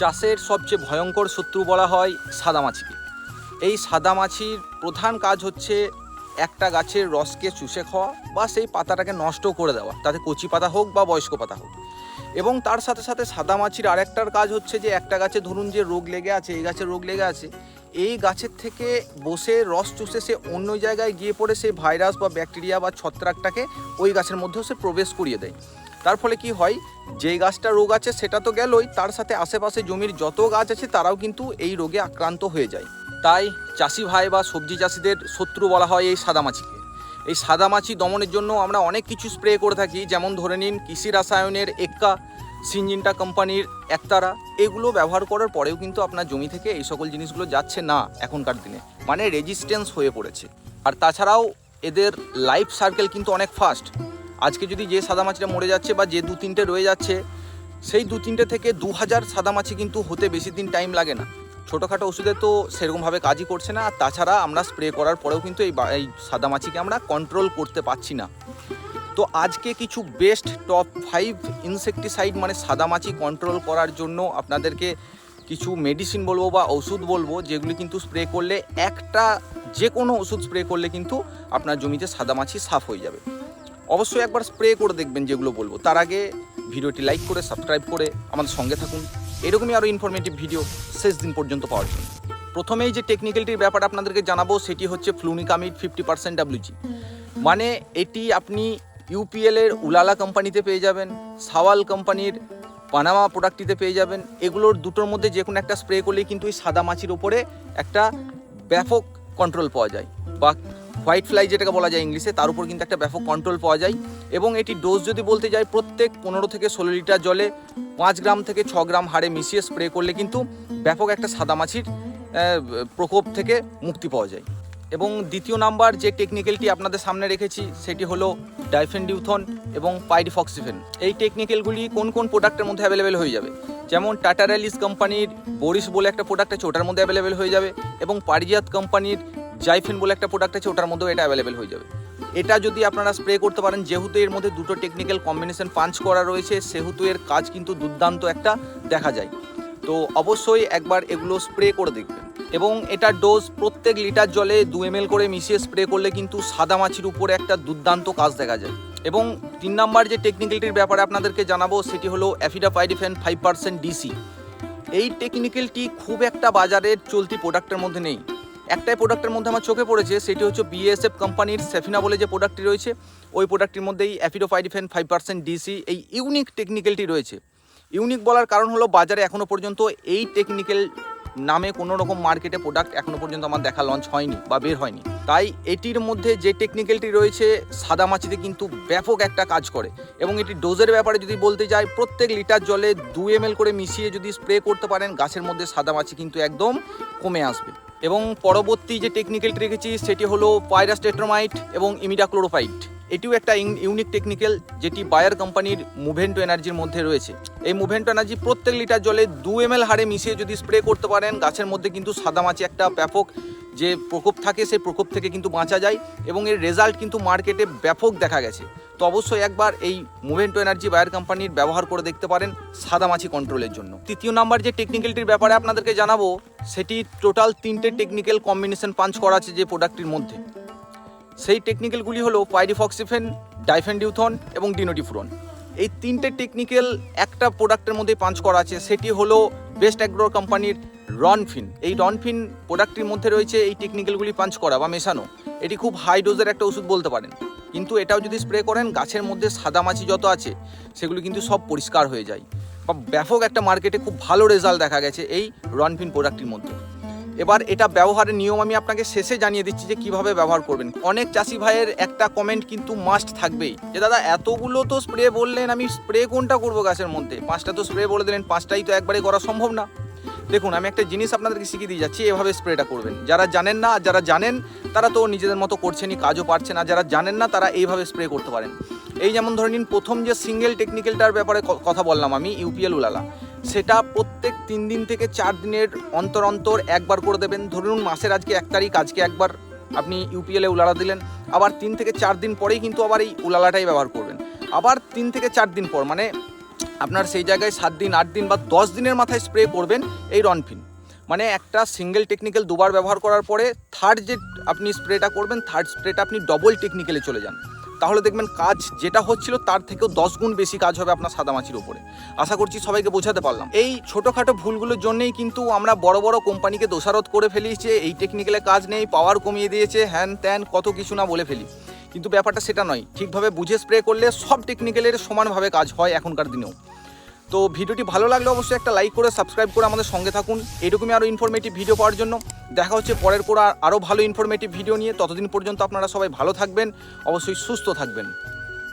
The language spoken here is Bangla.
চাষের সবচেয়ে ভয়ঙ্কর শত্রু বলা হয় সাদামাছিকে এই সাদামাছির প্রধান কাজ হচ্ছে একটা গাছের রসকে চুষে খাওয়া বা সেই পাতাটাকে নষ্ট করে দেওয়া, তাতে কচি পাতা হোক বা বয়স্ক পাতা হোক। এবং তার সাথে সাথে সাদামাছির আরেকটার কাজ হচ্ছে যে একটা গাছে ধরুন যে রোগ লেগে আছে, এই গাছের রোগ লেগে আছে, এই গাছের থেকে বসে রস চুষে সে অন্য জায়গায় গিয়ে পড়ে সেই ভাইরাস বা ব্যাকটেরিয়া বা ছত্রাকটাকে ওই গাছের মধ্যেও সে প্রবেশ করিয়ে দেয়। তার ফলে কি হয়, যেই গাছটা রোগ আছে সেটা তো গেলই, তার সাথে আশেপাশে জমির যত গাছ আছে তারাও কিন্তু এই রোগে আক্রান্ত হয়ে যায়। তাই চাষি ভাই বা সবজি চাষিদের শত্রু বলা হয় এই সাদামাছিকে। এই সাদামাছি দমনের জন্য আমরা অনেক কিছু স্প্রে করে থাকি, যেমন ধরে নিন কৃষি রাসায়নের এক্কা, সিনজিনটা কোম্পানির একতারা, এগুলো ব্যবহার করার পরেও কিন্তু আপনার জমি থেকে এই সকল জিনিসগুলো যাচ্ছে না এখনকার দিনে মানে রেজিস্ট্যান্স হয়ে পড়েছে। আর তাছাড়াও এদের লাইফ সার্কেল কিন্তু অনেক ফাস্ট আজকে যদি যে সাদামাছিটা মরে যাচ্ছে বা যে দু তিনটে রয়ে যাচ্ছে, সেই দু তিনটে থেকে দু হাজার সাদা মাছি কিন্তু হতে বেশি দিন টাইম লাগে না। ছোটোখাটো ওষুধে তো সেরকমভাবে কাজই করছে না, আর তাছাড়া আমরা স্প্রে করার পরেও কিন্তু এই এই সাদামাছিকে আমরা কন্ট্রোল করতে পারছি না। তো আজকে কিছু বেস্ট টপ ফাইভ ইনসেকটিসাইড মানে সাদামাছি কন্ট্রোল করার জন্য আপনাদেরকে কিছু মেডিসিন বলব বা ওষুধ বলব, যেগুলি কিন্তু স্প্রে করলে একটা যে কোনো ওষুধ স্প্রে করলে কিন্তু আপনার জমিতে সাদামাছি সাফ হয়ে যাবে। অবশ্যই একবার স্প্রে করে দেখবেন যেগুলো বলব। তার আগে ভিডিওটি লাইক করে সাবস্ক্রাইব করে আমাদের সঙ্গে থাকুন। এরকমই আরও ইনফরমেটিভ ভিডিও শেষ দিন পর্যন্ত পাওয়ার জন্য। প্রথমেই যে টেকনিক্যালটির ব্যাপার আপনাদেরকে জানাব, সেটি হচ্ছে ফ্লুনিকামিড ফিফটি পার্সেন্ট ডাব্লিউজি মানে এটি আপনি ইউপিএল এর উলালা কোম্পানিতে পেয়ে যাবেন, সাওয়াল কোম্পানির পানামা প্রোডাক্টটিতে পেয়ে যাবেন। এগুলোর দুটোর মধ্যে যে কোনো একটা স্প্রে করলেই কিন্তু এই সাদা মাছির ওপরে একটা ব্যাপক কন্ট্রোল পাওয়া যায়। বা হোয়াইট ফ্লাই যেটাকে বলা যায় ইংলিশে, তার উপর কিন্তু একটা ব্যাপক কন্ট্রোল পাওয়া যায়। এবং এটি ডোজ যদি বলতে যাই, প্রত্যেক পনেরো থেকে ষোলো লিটার জলে পাঁচ গ্রাম থেকে ছ গ্রাম হারে মিশিয়ে স্প্রে করলে কিন্তু ব্যাপক একটা সাদামাছির প্রকোপ থেকে মুক্তি পাওয়া যায়। এবং দ্বিতীয় নাম্বার যে টেকনিক্যালটি আপনাদের সামনে রেখেছি, সেটি হলো ডাইফেনডিউথন এবং পাইডিফক্সিফেন এই টেকনিক্যালগুলি কোন কোন প্রোডাক্টের মধ্যে অ্যাভেলেবেল হয়ে যাবে? যেমন টাটা র্যালিস কোম্পানির বরিস বলে একটা প্রোডাক্ট আছে, ওটার মধ্যে অ্যাভেলেবেল হয়ে যাবে। এবং পারিজাত কোম্পানির জাইফেন বলে একটা প্রোডাক্ট আছে, ওটার মধ্যেও এটা অ্যাভেলেবেল হয়ে যাবে। এটা যদি আপনারা স্প্রে করতে পারেন, যেহেতু এর মধ্যে দুটো টেকনিক্যাল কম্বিনেশন পাঞ্চ করা রয়েছে, সেহেতু এর কাজ কিন্তু দুর্দান্ত একটা দেখা যায়। তো অবশ্যই একবার এগুলো স্প্রে করে দেখবেন। এবং এটা ডোজ প্রত্যেক লিটার জলে দু এম করে মিশিয়ে স্প্রে করলে কিন্তু সাদা মাছির উপরে একটা দুর্দান্ত কাজ দেখা যায়। এবং তিন নাম্বার যে টেকনিক্যালটির ব্যাপারে আপনাদেরকে জানাব, সেটি হলো অ্যাফিডাপাইডিফেন ফাইভ পার্সেন্ট ডিসি এই টেকনিক্যালটি খুব একটা বাজারের চলতি প্রোডাক্টের মধ্যে নেই। একটাই প্রোডাক্টের মধ্যে আমার চোখে পড়েছে, সেটি হচ্ছে বিএসএফ কোম্পানির সেফিনা বলে যে প্রোডাক্টটি রয়েছে, ওই প্রোডাক্টটির মধ্যেই অ্যাফিডোফাইডিফেন ফাইভ পার্সেন্ট ডিসি এই ইউনিক টেকনিক্যালটি রয়েছে। ইউনিক বলার কারণ হলো বাজারে এখনও পর্যন্ত এই টেকনিক্যাল নামে কোনো রকম মার্কেটে প্রোডাক্ট এখনও পর্যন্ত আমার দেখা লঞ্চ হয়নি বা বের হয়নি। তাই এটির মধ্যে যে টেকনিক্যালটি রয়েছে, সাদা মাছিতে কিন্তু ব্যাপক একটা কাজ করে। এবং এটি ডোজের ব্যাপারে যদি বলতে যাই, প্রত্যেক লিটার জলে দু এম করে মিশিয়ে যদি স্প্রে করতে পারেন, গাছের মধ্যে সাদা মাছি কিন্তু একদম কমে আসবে। এবং পরবর্তী যে টেকনিক্যালটি রেখেছি, সেটি হলো পাইরাস্টেট্রোমাইট এবং ইমিডাক্লোরোফাইট এটিও একটা ইউনিক টেকনিক্যাল যেটি বায়ার কোম্পানির মুভেন্টো এনার্জির মধ্যে রয়েছে। এই মুভেন্টো এনার্জি প্রত্যেক লিটার জলে দু এম হারে মিশিয়ে যদি স্প্রে করতে পারেন, গাছের মধ্যে কিন্তু সাদামাছি একটা ব্যাপক যে প্রকোপ থাকে, সেই প্রকোপ থেকে কিন্তু বাঁচা যায় এবং এর রেজাল্ট কিন্তু মার্কেটে ব্যাপক দেখা গেছে। তো অবশ্যই একবার এই মুভেন্টো এনার্জি বায়ার কোম্পানির ব্যবহার করে দেখতে পারেন সাদামাছি কন্ট্রোলের জন্য। তৃতীয় নাম্বার যে টেকনিক্যালটির ব্যাপারে আপনাদেরকে জানাব, সেটি টোটাল তিনটে টেকনিক্যাল কম্বিনেশন পাঞ্চ করা আছে যে প্রোডাক্টটির মধ্যে। সেই টেকনিক্যালগুলি হলো পাইডিফক্সিফেন ডাইফেনডিউথন এবং ডিনোটিফুরন এই তিনটে টেকনিক্যাল একটা প্রোডাক্টের মধ্যে পাঞ্চ করা আছে, সেটি হলো বেস্ট অ্যাগ্রো কোম্পানির রনফিন এই রনফিন প্রোডাক্টটির মধ্যে রয়েছে এই টেকনিক্যালগুলি পাঞ্চ করা বা মেশানো। এটি খুব হাই ডোজের একটা ওষুধ বলতে পারেন। কিন্তু এটাও যদি স্প্রে করেন, গাছের মধ্যে সাদামাছি যত আছে, সেগুলো কিন্তু সব পরিষ্কার হয়ে যায়। বা ব্যাপক একটা মার্কেটে খুব ভালো রেজাল্ট দেখা গেছে এই রনফিন প্রোডাক্টটির মধ্যে। এবার এটা ব্যবহারের নিয়ম আমি আপনাকে শেষে জানিয়ে দিচ্ছি যে কীভাবে ব্যবহার করবেন। অনেক চাষি ভাইয়ের একটা কমেন্ট কিন্তু মাস্ট থাকবেই। যে দাদা, এতগুলো তো স্প্রে বললেন, আমি স্প্রে কোনটা করব গাছের মধ্যে? পাঁচটা তো স্প্রে বলে দিলেন, পাঁচটাই তো একবারে করা সম্ভব না। দেখুন, আমি একটা জিনিস আপনাদেরকে শিখিয়ে দিয়ে যাচ্ছি, এভাবে স্প্রেটা করবেন। যারা জানেন না আর যারা জানেন, তারা তো নিজেদের মতো করছেনই, কাজও পারছেন আর যারা জানেন না, তারা এইভাবে স্প্রে করতে পারেন। এই যেমন ধরে নিন, প্রথম যে সিঙ্গেল টেকনিক্যালটার ব্যাপারে কথা বললাম আমি ইউপিএল উলালা সেটা প্রত্যেক তিন দিন থেকে চার দিনের অন্তর অন্তর একবার করে দেবেন। ধরুন মাসের আজকে এক তারিখ, আজকে একবার আপনি ইউপিএলে উলালা দিলেন। আবার তিন থেকে চার দিন পরেই কিন্তু আবার এই উলালাটাই ব্যবহার করবেন। আবার তিন থেকে চার দিন পর মানে আপনার সেই জায়গায় সাত দিন, আট দিন বা দশ দিনের মাথায় স্প্রে করবেন এই রনফিন মানে একটা সিঙ্গেল টেকনিক্যাল দুবার ব্যবহার করার পরে থার্ড যে আপনি স্প্রেটা করবেন থার্ড স্প্রেটা আপনি ডবল টেকনিক্যালে চলে যান। তাহলে দেখবেন কাজ যেটা হচ্ছিল তার থেকেও দশ গুণ বেশি কাজ হবে আপনার সাদা মাছির উপরে। আশা করছি সবাইকে বোঝাতে পারলাম। এই ছোটোখাটো ভুলগুলোর জন্যেই কিন্তু আমরা বড় বড় কোম্পানিকে দোষারোধ করে ফেলি যে এই টেকনিক্যালে কাজ নেই পাওয়ার কমিয়ে দিয়েছে, হ্যান ত্যান, কত কিছু না বলে ফেলি। কিন্তু ব্যাপারটা সেটা নয়। ঠিকভাবে বুঝে স্প্রে করলে সব টেকনিক্যালের সমানভাবে কাজ হয় এখনকার দিনেও। তো ভিডিওটি ভালো লাগলে অবশ্যই একটা লাইক করে সাবস্ক্রাইব করে আমাদের সঙ্গে থাকুন। এরকমই আরও ইনফরমেটিভ ভিডিও পাওয়ার জন্য। দেখা হচ্ছে পরের করে আরও ভালো ইনফরমেটিভ ভিডিও নিয়ে। ততদিন পর্যন্ত আপনারা সবাই ভালো থাকবেন, অবশ্যই সুস্থ থাকবেন।